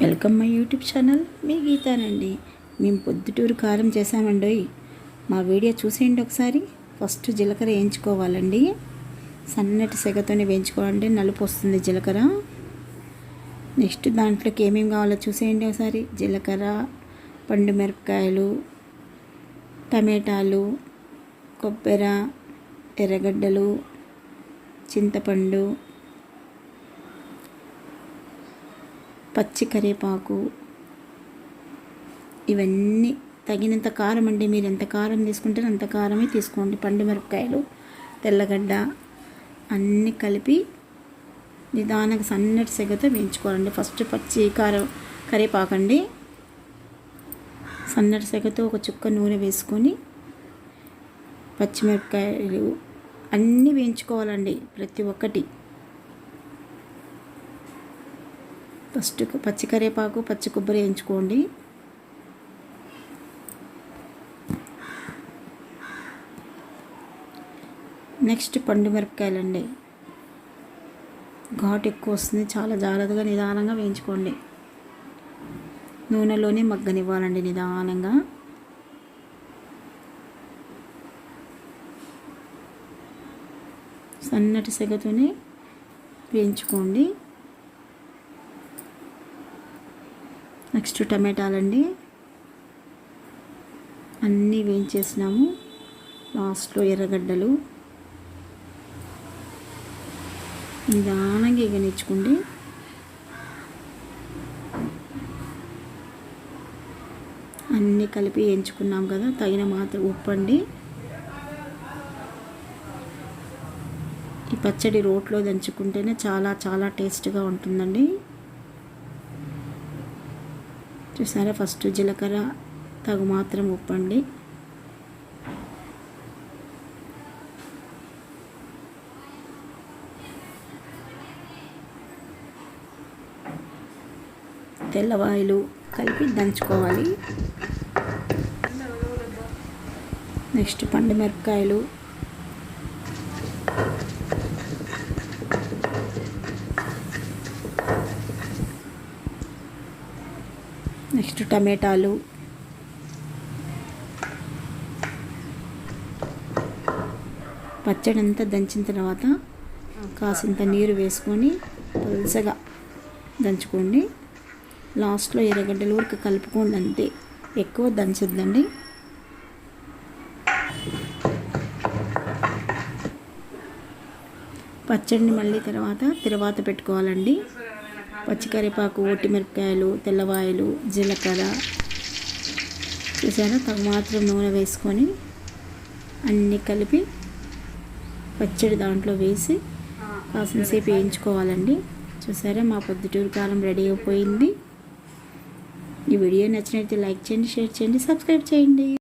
Welcome my YouTube channel. మీ గీతానండి. మేము పొద్దుటూరు కారం చేసామండి మా వీడియో చూసేయండి ఒకసారి. ఫస్ట్ జీలకర్ర వేయించుకోవాలండి. సన్నటి సెగతోనే వేయించుకోవాలంటే నలుపు వస్తుంది జీలకర్ర. నెక్స్ట్ దాంట్లోకి ఏమేమి కావాలో చూసేయండి ఒకసారి. జీలకర్ర పండు మిరపకాయలు టమాటాలు కొబ్బరి ఎర్రగడ్డలు చింతపండు పచ్చి కరివేపాకు. ఇవన్నీ తగినంత కారం అండి. మీరు ఎంత కారం తీసుకుంటారో అంత కారమే తీసుకోండి. పండు మిరపకాయలు తెల్లగడ్డ అన్నీ కలిపి నిదానంగా సన్నటి సెగతో వేయించుకోవాలండి. ఫస్ట్ పచ్చి కారం కరివేపాకండి సన్నటి సెగతో ఒక చుక్క నూనె వేసుకొని పచ్చిమిరపకాయలు అన్నీ వేయించుకోవాలండి. ప్రతి ఒక్కటి. ఫస్ట్ పచ్చి కరివేపాకు పచ్చి కొబ్బరి వేయించుకోండి. నెక్స్ట్ పండు మిరపకాయలండి. ఘాటు ఎక్కువ వస్తుంది. చాలా జాగ్రత్తగా నిదానంగా వేయించుకోండి. నూనెలోనే మగ్గనివ్వాలండి నిదానంగా. సన్నటి సెగతోనే వేయించుకోండి. నెక్స్ట్ టమాటాలండి. అన్నీ వేయించేసినాము. లాస్ట్లో ఎర్రగడ్డలు. నిదానంగా ఎగనిచ్చుకోండి. అన్నీ కలిపి వేయించుకున్నాం కదా తగిన మాత్రం ఉప్పండి ఈ పచ్చడి రోట్లో దంచుకుంటేనే చాలా చాలా టేస్ట్గా ఉంటుందండి. చూసారా ఫస్ట్ జీలకర్ర తగు మాత్రం ఉప్పండి. తెల్లవాయిలు కలిపి దంచుకోవాలి. నెక్స్ట్ పండు మిరపకాయలు. నెక్స్ట్ టమాటాలు. పచ్చడి అంతా దంచిన తర్వాత కాసింత నీరు వేసుకొని పలుసగా దంచుకోండి. లాస్ట్లో ఎర్రగడ్డలు ఊరికి కలుపుకోండి అంతే. ఎక్కువ దంచద్దండి. పచ్చడిని మళ్ళీ తర్వాత తర్వాత పెట్టుకోవాలండి. పచ్చికరివేపాకు మిరపకాయలు తెల్లవాయలు జీలకర్ర చూసారా తగు మాత్రం నూనె వేసుకొని అన్నీ కలిపి పచ్చడి దాంట్లో వేసి కాసినసేపు వేయించుకోవాలండి. చూసారా మా పొద్దుటూరు కాలం రెడీ అయిపోయింది. ఈ వీడియో నచ్చినట్లయితే లైక్ చేయండి షేర్ చేయండి సబ్స్క్రైబ్ చేయండి.